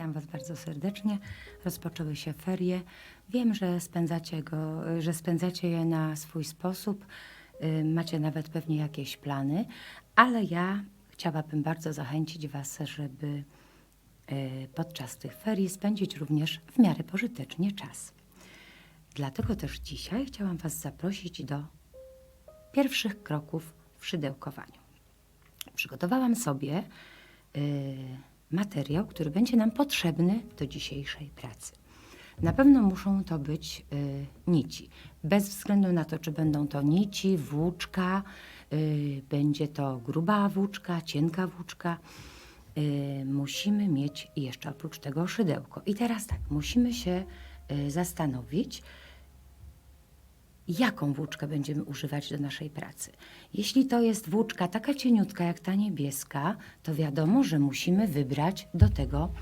Witam Was bardzo serdecznie. Rozpoczęły się ferie. Wiem, że spędzacie, go, że spędzacie je na swój sposób. Y, Macie nawet pewnie jakieś plany, ale ja chciałabym bardzo zachęcić Was, żeby y, podczas tych ferii spędzić również w miarę pożytecznie czas. Dlatego też dzisiaj chciałam Was zaprosić do pierwszych kroków w szydełkowaniu. Przygotowałam sobie y, materiał, który będzie nam potrzebny do dzisiejszej pracy. Na pewno muszą to być y, nici. Bez względu na to, czy będą to nici, włóczka, y, będzie to gruba włóczka, cienka włóczka. Y, musimy mieć jeszcze oprócz tego szydełko. I teraz tak, musimy się y, zastanowić, jaką włóczkę będziemy używać do naszej pracy. Jeśli to jest włóczka taka cieniutka jak ta niebieska, to wiadomo, że musimy wybrać do tego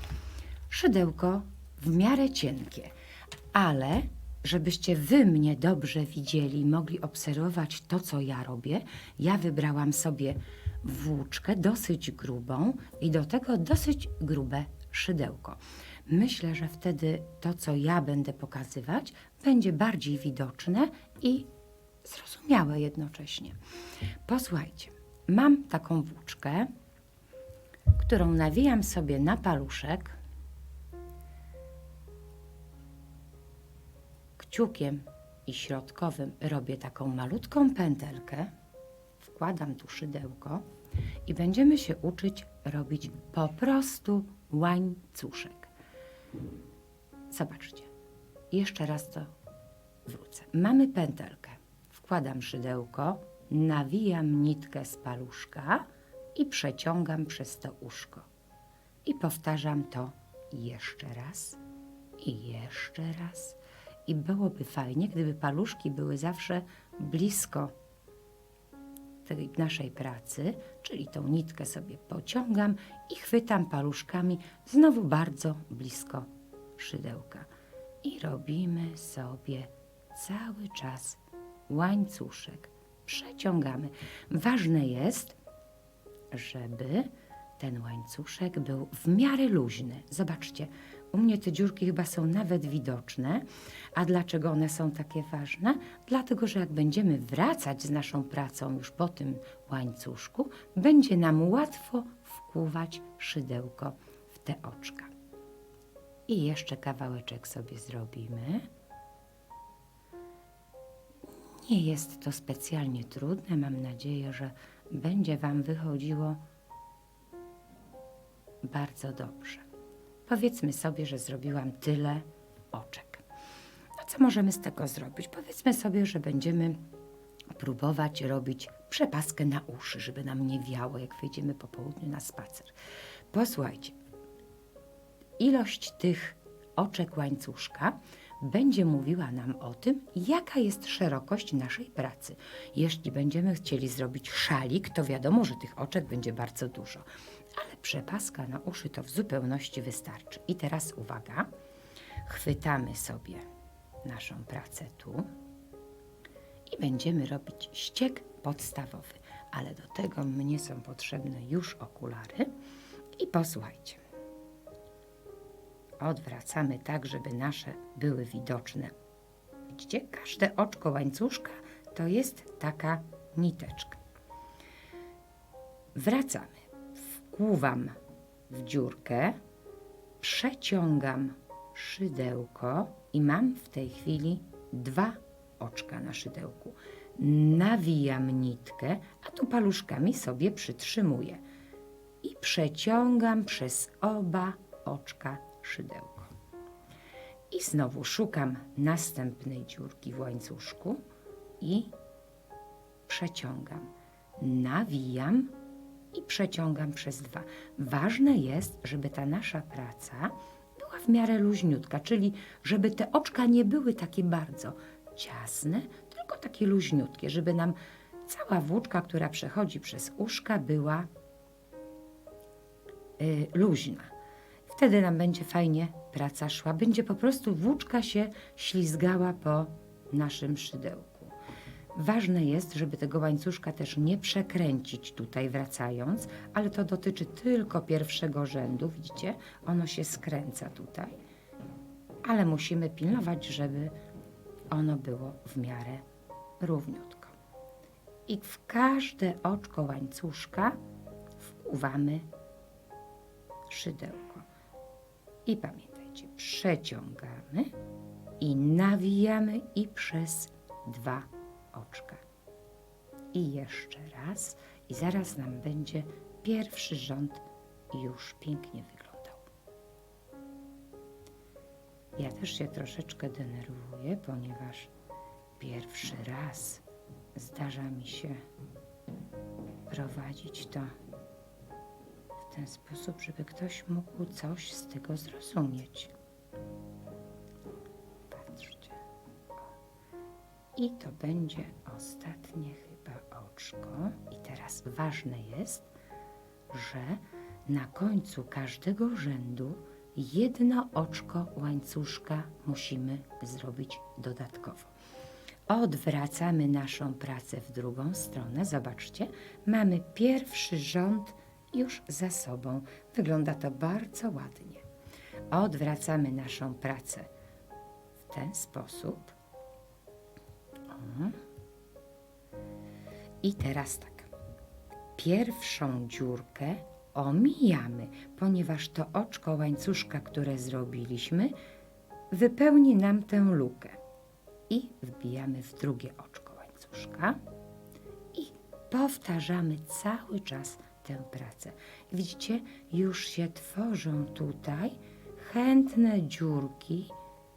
szydełko w miarę cienkie. Ale żebyście wy mnie dobrze widzieli, mogli obserwować to, co ja robię, ja wybrałam sobie włóczkę dosyć grubą i do tego dosyć grube szydełko. Myślę, że wtedy to, co ja będę pokazywać, będzie bardziej widoczne i zrozumiałe jednocześnie. Posłuchajcie, mam taką włóczkę, którą nawijam sobie na paluszek kciukiem i środkowym robię taką malutką pętelkę, wkładam tu szydełko i będziemy się uczyć robić po prostu łańcuszek. Zobaczcie, jeszcze raz to wrócę. Mamy pętelkę, wkładam szydełko, nawijam nitkę z paluszka i przeciągam przez to uszko. I powtarzam to jeszcze raz i jeszcze raz. I byłoby fajnie, gdyby paluszki były zawsze blisko tej naszej pracy, czyli tą nitkę sobie pociągam i chwytam paluszkami znowu bardzo blisko szydełka. I robimy sobie cały czas łańcuszek. Przeciągamy. Ważne jest, żeby ten łańcuszek był w miarę luźny. Zobaczcie, u mnie te dziurki chyba są nawet widoczne. A dlaczego one są takie ważne? Dlatego, że jak będziemy wracać z naszą pracą już po tym łańcuszku, będzie nam łatwo wkłuwać szydełko w te oczka. I jeszcze kawałeczek sobie zrobimy. Nie jest to specjalnie trudne. Mam nadzieję, że będzie Wam wychodziło bardzo dobrze. Powiedzmy sobie, że zrobiłam tyle oczek. No co możemy z tego zrobić? Powiedzmy sobie, że będziemy próbować robić przepaskę na uszy, żeby nam nie wiało, jak wyjdziemy po południu na spacer. Posłuchajcie, ilość tych oczek łańcuszka będzie mówiła nam o tym, jaka jest szerokość naszej pracy. Jeśli będziemy chcieli zrobić szalik, to wiadomo, że tych oczek będzie bardzo dużo. Ale przepaska na uszy to w zupełności wystarczy. I teraz uwaga, chwytamy sobie naszą pracę tu i będziemy robić ściek podstawowy. Ale do tego mnie są potrzebne już okulary. I posłuchajcie. Odwracamy tak, żeby nasze były widoczne. Widzicie, każde oczko łańcuszka to jest taka niteczka. Wracamy. Wkłuwam w dziurkę, przeciągam szydełko i mam w tej chwili dwa oczka na szydełku. Nawijam nitkę, a tu paluszkami sobie przytrzymuję i przeciągam przez oba oczka szydełko. I znowu szukam następnej dziurki w łańcuszku i przeciągam. Nawijam i przeciągam przez dwa. Ważne jest, żeby ta nasza praca była w miarę luźniutka, czyli żeby te oczka nie były takie bardzo ciasne, tylko takie luźniutkie, żeby nam cała włóczka, która przechodzi przez uszka, była y, luźna. Wtedy nam będzie fajnie praca szła. Będzie po prostu włóczka się ślizgała po naszym szydełku. Ważne jest, żeby tego łańcuszka też nie przekręcić tutaj wracając, ale to dotyczy tylko pierwszego rzędu, widzicie? Ono się skręca tutaj, ale musimy pilnować, żeby ono było w miarę równiutko. I w każde oczko łańcuszka wkuwamy szydełko. I pamiętajcie, przeciągamy i nawijamy i przez dwa oczka. I jeszcze raz, i zaraz nam będzie pierwszy rząd już pięknie wyglądał. Ja też się troszeczkę denerwuję, ponieważ pierwszy raz zdarza mi się prowadzić to w ten sposób, żeby ktoś mógł coś z tego zrozumieć. I to będzie ostatnie chyba oczko. I teraz ważne jest, że na końcu każdego rzędu jedno oczko łańcuszka musimy zrobić dodatkowo. Odwracamy naszą pracę w drugą stronę. Zobaczcie, mamy pierwszy rząd już za sobą. Wygląda to bardzo ładnie. Odwracamy naszą pracę w ten sposób. O. I teraz tak. Pierwszą dziurkę omijamy, ponieważ to oczko łańcuszka, które zrobiliśmy, wypełni nam tę lukę. I wbijamy w drugie oczko łańcuszka i powtarzamy cały czas tę pracę. Widzicie, już się tworzą tutaj chętne dziurki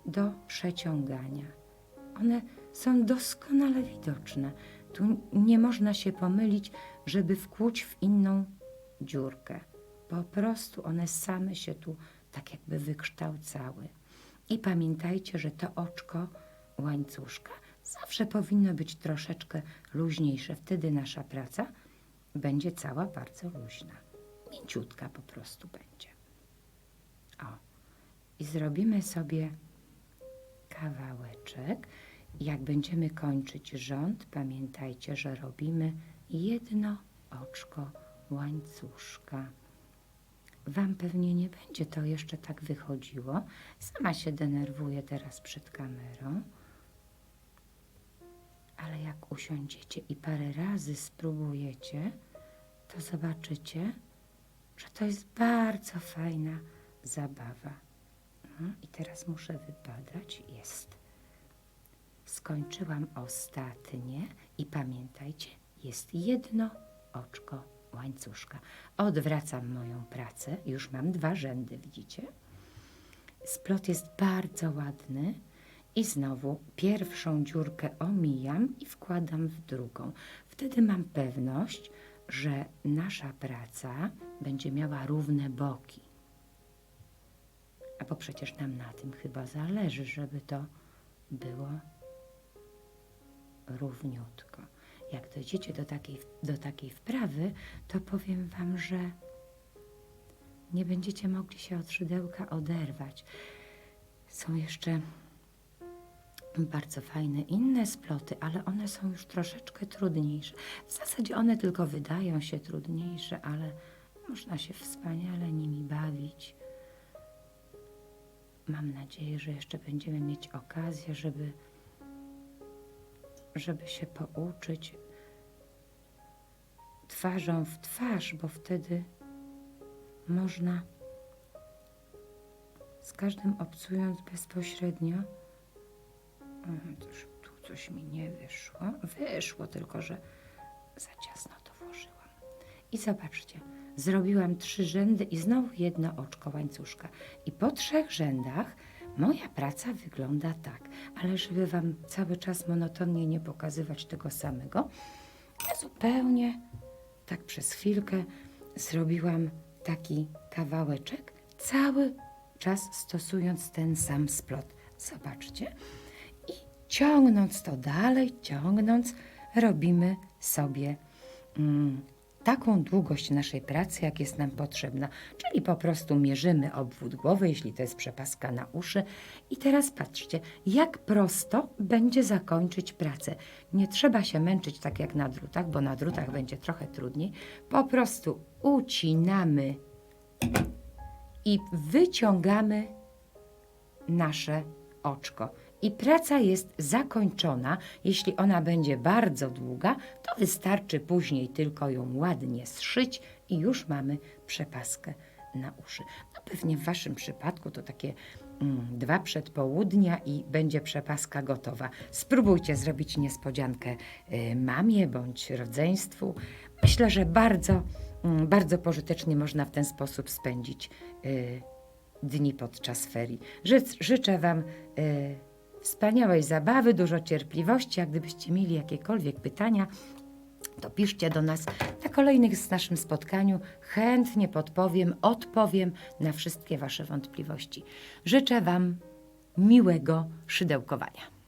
do przeciągania. One są doskonale widoczne. Tu nie można się pomylić, żeby wkłuć w inną dziurkę. Po prostu one same się tu tak jakby wykształcały. I pamiętajcie, że to oczko łańcuszka zawsze powinno być troszeczkę luźniejsze. Wtedy nasza praca będzie cała bardzo luźna. Mięciutka po prostu będzie. O. I zrobimy sobie kawałeczek. Jak będziemy kończyć rząd, pamiętajcie, że robimy jedno oczko łańcuszka. Wam pewnie nie będzie to jeszcze tak wychodziło. Sama się denerwuję teraz przed kamerą. Ale jak usiądziecie i parę razy spróbujecie, to zobaczycie, że to jest bardzo fajna zabawa. No, I teraz muszę wypadać. Jest. Skończyłam ostatnie i pamiętajcie, jest jedno oczko łańcuszka. Odwracam moją pracę. Już mam dwa rzędy, widzicie? Splot jest bardzo ładny. I znowu pierwszą dziurkę omijam i wkładam w drugą. Wtedy mam pewność, że nasza praca będzie miała równe boki. A bo przecież nam na tym chyba zależy, żeby to było równiutko. Jak dojdziecie do takiej, do takiej wprawy, to powiem Wam, że nie będziecie mogli się od szydełka oderwać. Są jeszcze bardzo fajne inne sploty, ale one są już troszeczkę trudniejsze. W zasadzie one tylko wydają się trudniejsze, ale można się wspaniale nimi bawić. Mam nadzieję, że jeszcze będziemy mieć okazję, żeby, żeby się pouczyć twarzą w twarz, bo wtedy można z każdym obcując bezpośrednio. Tu coś mi nie wyszło. Wyszło, tylko że za ciasno to włożyłam. I zobaczcie, zrobiłam trzy rzędy i znowu jedno oczko łańcuszka. I po trzech rzędach moja praca wygląda tak. Ale żeby Wam cały czas monotonnie nie pokazywać tego samego, ja zupełnie tak przez chwilkę zrobiłam taki kawałeczek, cały czas stosując ten sam splot. Zobaczcie. I ciągnąc to dalej, ciągnąc, robimy sobie mm, taką długość naszej pracy, jak jest nam potrzebna. Czyli po prostu mierzymy obwód głowy, jeśli to jest przepaska na uszy. I teraz patrzcie, jak prosto będzie zakończyć pracę. Nie trzeba się męczyć tak jak na drutach, bo na drutach będzie trochę trudniej. Po prostu ucinamy i wyciągamy nasze oczko. I praca jest zakończona. Jeśli ona będzie bardzo długa, to wystarczy później tylko ją ładnie zszyć i już mamy przepaskę na uszy. No pewnie w Waszym przypadku to takie mm, dwa przedpołudnia i będzie przepaska gotowa. Spróbujcie zrobić niespodziankę y, mamie bądź rodzeństwu. Myślę, że bardzo, mm, bardzo pożytecznie można w ten sposób spędzić y, dni podczas ferii. Ży, życzę Wam y, wspaniałej zabawy, dużo cierpliwości. A gdybyście mieli jakiekolwiek pytania, to piszcie do nas na kolejnych z naszym spotkaniu. Chętnie podpowiem, odpowiem na wszystkie Wasze wątpliwości. Życzę Wam miłego szydełkowania.